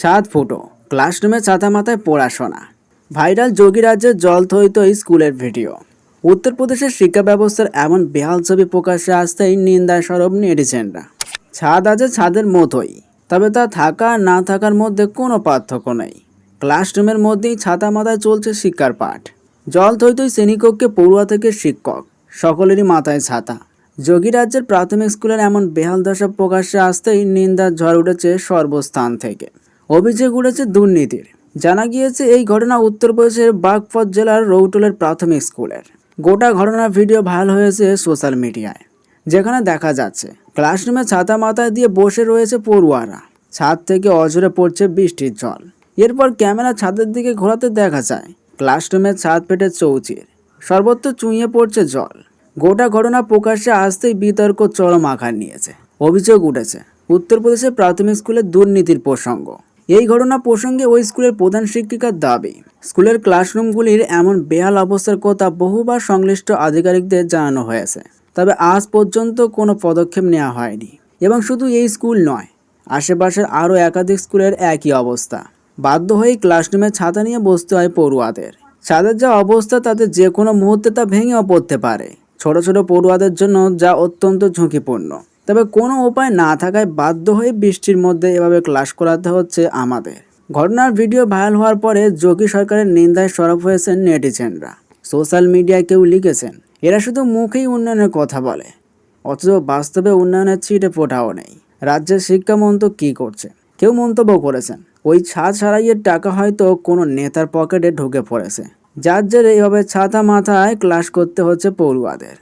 সাত ফুটো। ক্লাসরুমে ছাতা মাথায় পড়াশোনা। ভাইরাল যোগী রাজ্যের জল থইত স্কুলের ভিডিও। উত্তরপ্রদেশের শিক্ষা ব্যবস্থার এমন বেহাল ছবি প্রকাশ্যে আসতেই নিন্দায় সরব নেটিজেনরা। ছাদ আছে ছাদের মতোই, তবে তা থাকা না থাকার মধ্যে কোনো পার্থক্য নেই। ক্লাসরুমের মধ্যেই ছাতা মাথায় চলছে শিক্ষার পাঠ। জল থইতই শ্রেণীকক্ষে পড়ুয়া থেকে শিক্ষক, সকলেরই মাথায় ছাতা। যোগী রাজ্যের প্রাথমিক স্কুলের এমন বেহাল দশা প্রকাশ্যে আসতেই নিন্দার ঝড় উঠেছে সর্বস্থান থেকে। অভিযোগ উঠেছে দুর্নীতির। জানা গিয়েছে, এই ঘটনা উত্তরপ্রদেশের বাগপত জেলার রৌটলের প্রাথমিক স্কুলের। গোটা ঘটনার ভিডিও ভাইরাল হয়েছে সোশ্যাল মিডিয়ায়, যেখানে দেখা যাচ্ছে, ক্লাসরুমে ছাতা মাথায় দিয়ে বসে রয়েছে পড়ুয়ারা। ছাদ থেকে অঝরে পড়ছে বৃষ্টির জল। এরপর ক্যামেরা ছাদের দিকে ঘোরাতে দেখা যায় ক্লাসরুমের ছাদ পেটে চৌচির। সর্বত্র চুঁয়ে পড়ছে জল। গোটা ঘটনা প্রকাশ্যে আসতেই বিতর্ক চরম আকার নিয়েছে। অভিযোগ উঠেছে উত্তরপ্রদেশের প্রাথমিক স্কুলের দুর্নীতির প্রসঙ্গ। এই ঘটনা প্রসঙ্গে ওই স্কুলের প্রধান শিক্ষিকার দাবি। স্কুলের ক্লাসরুমগুলির এমন বেহাল অবস্থার কথা বহুবার সংশ্লিষ্ট আধিকারিকদের জানানো হয়েছে। তবে আজ পর্যন্ত কোনো পদক্ষেপ নেওয়া হয়নি। এবং শুধু এই স্কুল নয়, আশেপাশের আরও একাধিক স্কুলের একই অবস্থা। বাধ্য হয়ে ক্লাসরুমে ছাতা নিয়ে বসতে হয় পড়ুয়াদের। ছাদের যা অবস্থা, তাতে যে কোনো মুহূর্তে তা ভেঙেও পড়তে পারে। ছোট ছোট পড়ুয়াদের জন্য যা অত্যন্ত ঝুঁকিপূর্ণ। তবে কোনো উপায় না থাকায় বাধ্য হয়ে বৃষ্টির মধ্যে এভাবে ক্লাস করাতে হচ্ছে আমাদের। ঘটনার ভিডিও ভাইরাল হওয়ার পরে যোগী সরকারের নিন্দায় সরব হয়েছেন নেটিজেনরা। সোশ্যাল মিডিয়ায় কেউ লিখেছেন, এরা শুধু মুখেই উন্নয়নের কথা বলে, অথচ বাস্তবে উন্নয়নের ছিটে ফোটাও নেই। রাজ্যের শিক্ষামন্ত্রক কী করছে কেউ মন্তব্য করেছেন, ওই ছাদ সারাইয়ের টাকা হয়তো কোনো নেতার পকেটে ঢুকে পড়েছে। যার জেরে এভাবে ছাতা মাথায় ক্লাস করতে হচ্ছে পড়ুয়াদের।